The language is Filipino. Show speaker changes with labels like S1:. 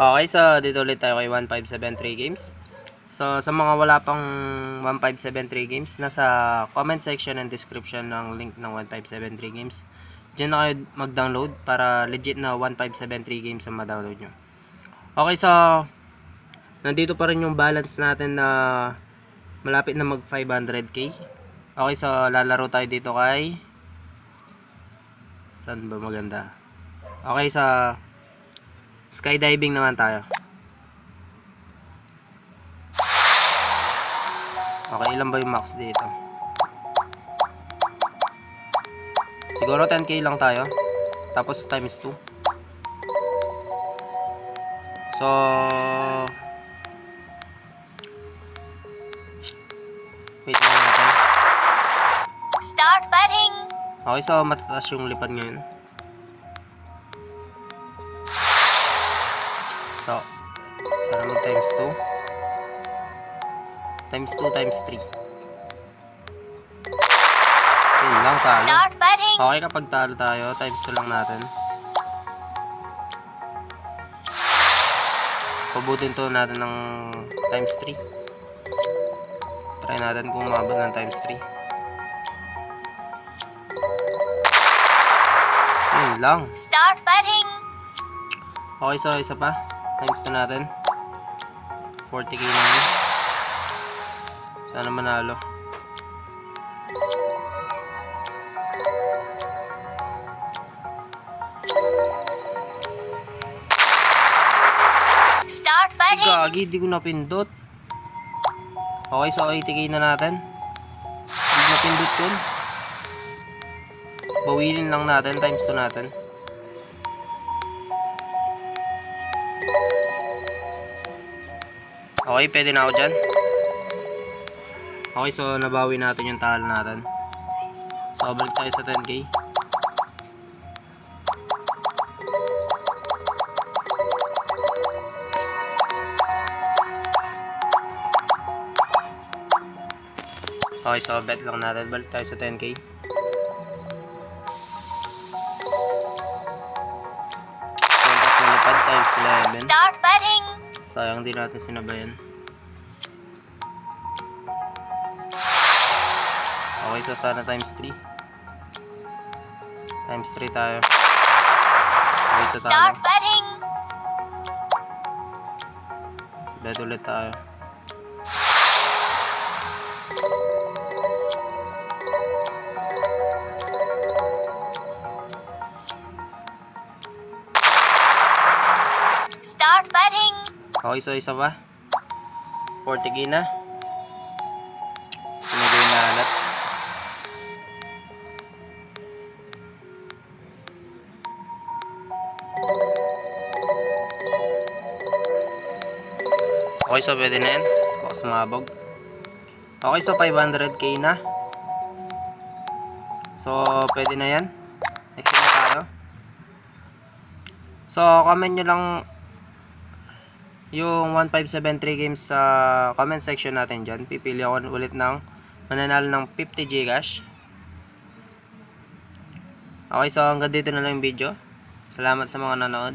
S1: Okay, so dito ulit tayo kay 1573 Games. So, sa mga wala pang 1573 Games, nasa comment section and description ng link ng 1573 Games. Diyan na kayo mag-download para legit na 1573 Games ang ma-download nyo. Okay, so nandito pa rin yung balance natin na malapit na mag 500k. Okay, so lalaro tayo dito kay Saan ba maganda? Okay, sa skydiving naman tayo. Okay, ilan ba yung max dito? Siguro 10k lang tayo. Tapos times 2. So, wait lang natin.
S2: Start betting.
S1: Okay, so matataas yung lipad ngayon. So, sana mag times 2. Times 2 times 3. Yun lang talo. Okay kapag talo tayo, times 2 lang natin. Pabutin to natin ng times 3. Try natin kung umabot ng times 3. Yun lang.
S2: Start betting.
S1: Okay, so isa pa. Times 2 natin. 40k na yun. Sana manalo.
S2: Start betting.
S1: gagi, di ko napindot. Okay, so 80k na natin. Hindi napindot yun. Bawilin lang natin, times 2 natin. Okay, pwede na ako dyan. Okay, so nabawi natin yung talo natin. So, balik tayo sa 10k. Okay, so bet lang natin. Balik tayo sa 10k. Kontas na lipad times 11.
S2: Start.
S1: Sayang din natin sinabayan. Okay, so sana times 3. Times 3 tayo. Okay, so
S2: betting.
S1: Bet ulit tayo. Okay, so isa pa. 40k na. Sinagay na alat. Okay, so pwede na yan. Baka sumabog. Okay, so 500k na. So, pwede na yan. Next na tayo. So, comment nyo lang yung 1573 games sa comment section natin dyan. Pipili ako ulit ng mananalo ng 50 Gcash. Okay, so hanggang dito na lang yung video. Salamat sa mga nanood.